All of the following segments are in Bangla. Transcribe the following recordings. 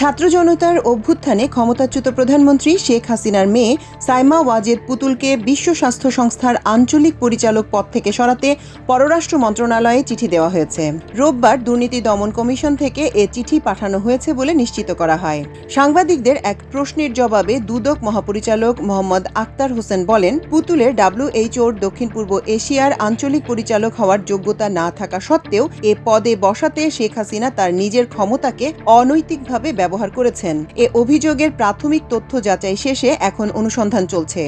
ছাত্র জনতার অভ্যুত্থানে ক্ষমতাচ্যুত প্রধানমন্ত্রী শেখ হাসিনার মেয়ে সাইমা ওয়াজেদ পুতুলকে বিশ্ব স্বাস্থ্য সংস্থার আঞ্চলিক পরিচালক পদ থেকে সরাতে পররাষ্ট্র মন্ত্রণালয়ে চিঠি দেওয়া হয়েছে। রোববার দুর্নীতি দমন কমিশন থেকে এ চিঠি পাঠানো হয়েছে বলে নিশ্চিত করা হয়। সাংবাদিকদের এক প্রশ্নের জবাবে দুদক মহাপরিচালক মোহাম্মদ আক্তার হোসেন বলেন, পুতুলের ডাব্লিউএইচওর দক্ষিণ পূর্ব এশিয়ার আঞ্চলিক পরিচালক হওয়ার যোগ্যতা না থাকা সত্ত্বেও এ পদে বসাতে শেখ হাসিনা তার নিজের ক্ষমতাকে অনৈতিকভাবে ব্যবহার করেছেন। এ অভিযোগের প্রাথমিক তথ্য যাচাই শেষে এখন অনুসন্ধান চলছে।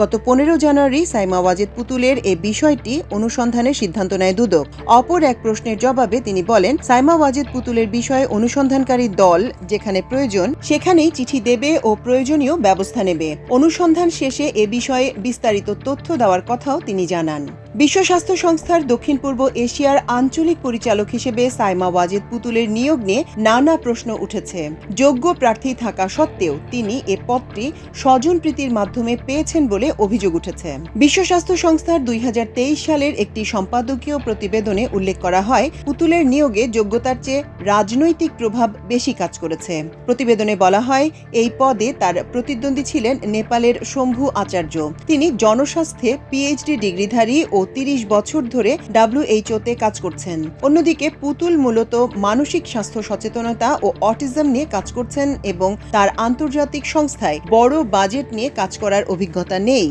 গত পনেরো জানুয়ারি সাইমা ওয়াজেদ পুতুলের এ বিষয়টি অনুসন্ধানের সিদ্ধান্ত নেয় দুদক। অপর এক প্রশ্নের জবাবে তিনি বলেন, সাইমা ওয়াজেদ পুতুলের বিষয়ে অনুসন্ধানকারী দল যেখানে প্রয়োজন, সেখানেই চিঠি দেবে ও প্রয়োজনীয় ব্যবস্থা নেবে। অনুসন্ধান শেষে এ বিষয়ে বিস্তারিত তথ্য দেওয়ার কথাও তিনি জানান। বিশ্ব স্বাস্থ্য সংস্থার দক্ষিণ পূর্ব এশিয়ার আঞ্চলিক পরিচালক হিসেবে সাইমা ওয়াজেদ পুতুলের নিয়োগ নিয়ে নানা প্রশ্ন উঠেছে। যোগ্য প্রার্থী থাকা সত্ত্বেও তিনি এ পদটি স্বজন প্রীতির মাধ্যমে পেয়েছেন বলে অভিযোগ উঠেছে। বিশ্ব স্বাস্থ্য সংস্থার দুই হাজার তেইশ সালের একটি সম্পাদকীয় প্রতিবেদনে উল্লেখ করা হয়, পুতুলের নিয়োগে যোগ্যতার চেয়ে রাজনৈতিক প্রভাব বেশি কাজ করেছে। প্রতিবেদনে বলা হয়, এই পদে তার প্রতিদ্বন্দ্বী ছিলেন নেপালের শম্ভু আচার্য। তিনি জনস্বাস্থ্যে পিএইচডি ডিগ্রিধারী ও তিরিশ বছর ধরে ডাব্লিউএইচওতে কাজ করছেন। অন্যদিকে পুতুল মূলত মানসিক স্বাস্থ্য সচেতনতা ও অটিজম নিয়ে কাজ করছেন এবং তার আন্তর্জাতিক সংস্থায় বড় বাজেট নিয়ে কাজ করার অভিজ্ঞতা নেই।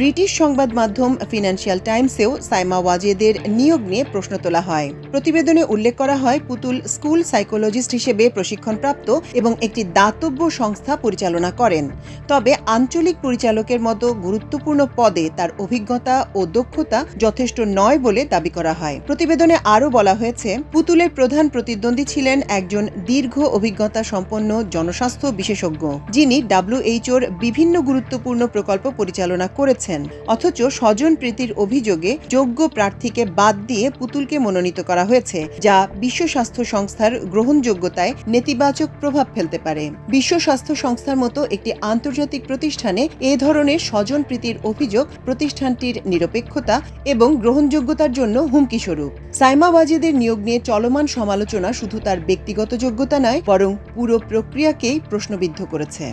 ব্রিটিশ সংবাদ মাধ্যম ফিনান্সিয়াল টাইমসেও সাইমা ওয়াজেদের নিয়োগ নিয়ে প্রশ্ন তোলা হয়। প্রতিবেদনে উল্লেখ করা হয়, পুতুল স্কুল সাইকোলজিস্ট হিসেবে প্রশিক্ষণপ্রাপ্ত এবং একটি দাতব্য সংস্থা পরিচালনা করেন। তবে আঞ্চলিক পরিচালকের মতো গুরুত্বপূর্ণ পদে তার অভিজ্ঞতা ও দক্ষতা যথেষ্ট নয় বলে দাবি করা হয়। প্রতিবেদনে আরও বলা হয়েছে, পুতুলের প্রধান প্রতিদ্বন্দ্বী ছিলেন একজন দীর্ঘ অভিজ্ঞতা সম্পন্ন জনস্বাস্থ্য বিশেষজ্ঞ, যিনি ডাব্লিউএইচওর বিভিন্ন গুরুত্বপূর্ণ প্রকল্প পরিচালনা করেছেন। অথচ স্বজন প্রীতির অভিযোগে যোগ্য প্রার্থীকে বাদ দিয়ে পুতুলকে মনোনীত করা হয়েছে, যা বিশ্ব স্বাস্থ্য সংস্থার গ্রহণযোগ্যতায় নেতিবাচক প্রভাব ফেলতে পারে। বিশ্ব স্বাস্থ্য সংস্থার মতো একটি আন্তর্জাতিক প্রতিষ্ঠানে এ ধরনের স্বজন প্রীতির অভিযোগ প্রতিষ্ঠানটির নিরপেক্ষতা এবং গ্রহণযোগ্যতার জন্য হুমকি স্বরূপ। সাইমা ওয়াজেদের নিয়োগ নিয়ে চলমান সমালোচনা শুধু তার ব্যক্তিগত যোগ্যতা নয়, বরং পুরো প্রক্রিয়াকেই প্রশ্নবিদ্ধ করেছে।